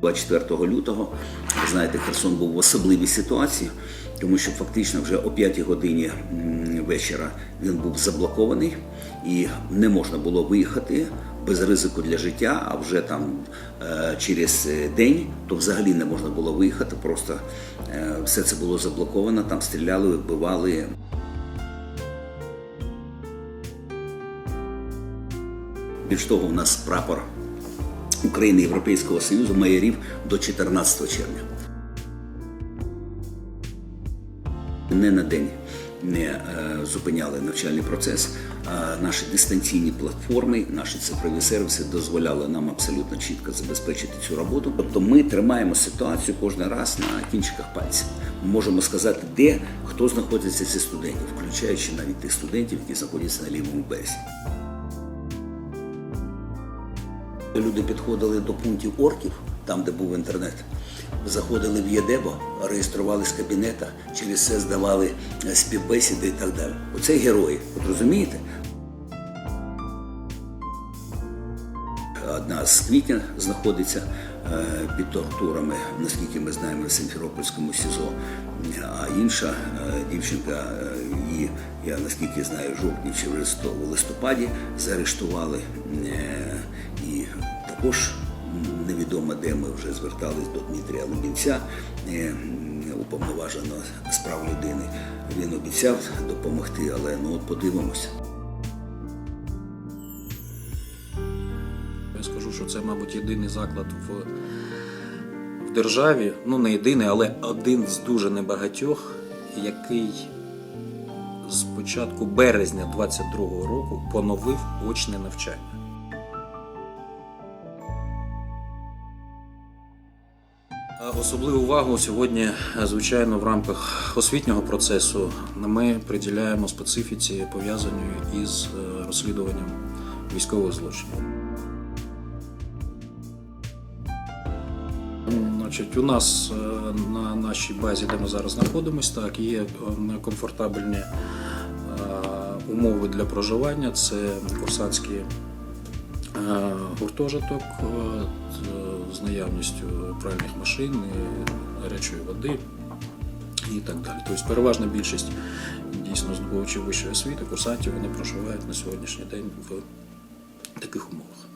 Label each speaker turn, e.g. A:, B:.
A: 24 лютого, ви знаєте, Херсон був в особливій ситуації, тому що фактично вже о 5 годині вечора він був заблокований і не можна було виїхати без ризику для життя, а вже там е, через день то взагалі не можна було виїхати. Просто е, все це було заблоковано, там стріляли, вбивали. Більш того, у нас прапор України Європейського Союзу має рів до 14 червня. Не на день не е, зупиняли навчальний процес. А наші дистанційні платформи, наші цифрові сервіси дозволяли нам абсолютно чітко забезпечити цю роботу. Тобто ми тримаємо ситуацію кожен раз на кінчиках пальців. Ми можемо сказати, де хто знаходиться зі студентів, включаючи навіть тих студентів, які знаходяться на лівому березі. Люди підходили до пунктів орків, там, де був інтернет, заходили в ЄДЕБО, реєструвалися в кабінетах, через це здавали е, співбесіди і так далі. Оце герої. От розумієте? Одна з квітня знаходиться е, під тортурами, наскільки ми знаємо, в Симферопольському СІЗО, а інша е, дівчинка, її, я наскільки знаю, в жовтні чи в листопаді заарештували. Також невідомо, де ми вже звертались до Дмитрія Лубінця, е, уповноваженого з прав людини. Він обіцяв допомогти, але ну от подивимося.
B: Я скажу, що це, мабуть, єдиний заклад в, в державі, ну не єдиний, але один з дуже небагатьох, який з початку березня 22-го року поновив очне навчання. Особливу увагу сьогодні, е, звичайно, в рамках освітнього процесу ми приділяємо специфіці, пов'язаній із е, розслідуванням військових злочинів. Значить, у нас е, на нашій базі, де ми зараз знаходимося, так, є е, комфортабельні е, умови для проживання. Це курсантський е, гуртожиток е, з наявністю пральних машин, гарячої води і так далі. Тобто переважна більшість дійсно здобувачів вищої освіти, курсантів, вони проживають на сьогоднішній день в таких умовах.